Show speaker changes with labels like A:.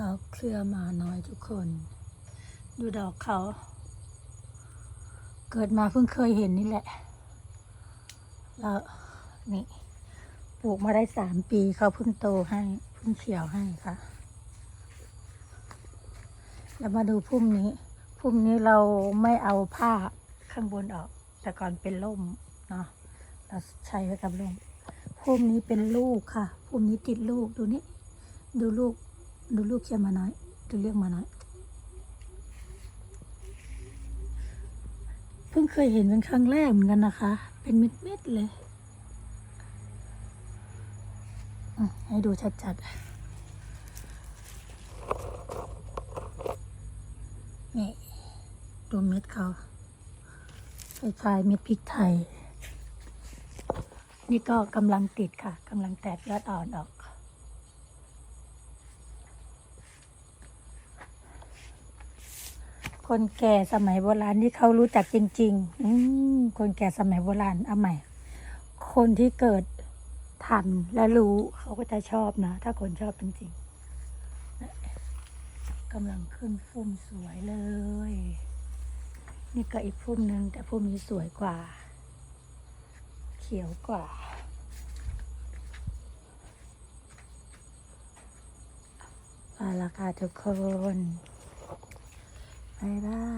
A: ดอกเครือหมาน้อยทุกคน ดูดอกเขา เกิดมาเพิ่งเคยเห็นนี่แหละ แล้วนี่ปลูกมาได้สามปีเขาเพิ่งโตให้เพิ่งเขียวให้ค่ะแล้วมาดูพุ่มนี้ พุ่มนี้เราไม่เอาผ้าข้างบนออก แต่ก่อนเป็นร่มเนาะเราใช้ไว้กับร่มพุ่มนี้เป็นลูกค่ะ พุ่มนี้ติดลูกดูนี่ดูลูก ดูลูกเขียมาน้อย ดูเรียกมาน้อย เพิ่งเคยเห็นเป็นครั้งแรกเหมือนกันนะคะ เป็นเม็ดๆเลยให้ดูชัดๆ นี่ ดูเม็ดเขาคล้ายๆเม็ดพริกไทย นี่ก็กำลังติดค่ะกำลังแตกยอดอ่อนออก คนแก่สมัยโบราณที่เขารู้จักจริง ๆ อืมคนแก่สมัยโบราณเอาใหม่ คนที่เกิดทันและรู้เขาก็จะชอบนะ ถ้าคนชอบจริงๆกำลังขึ้นพุ่มสวยเลย นี่ก็อีกพุ่มหนึ่งแต่พุ่มนี้สวยกว่า เขียวกว่าเอาละค่ะทุกคน บายบาย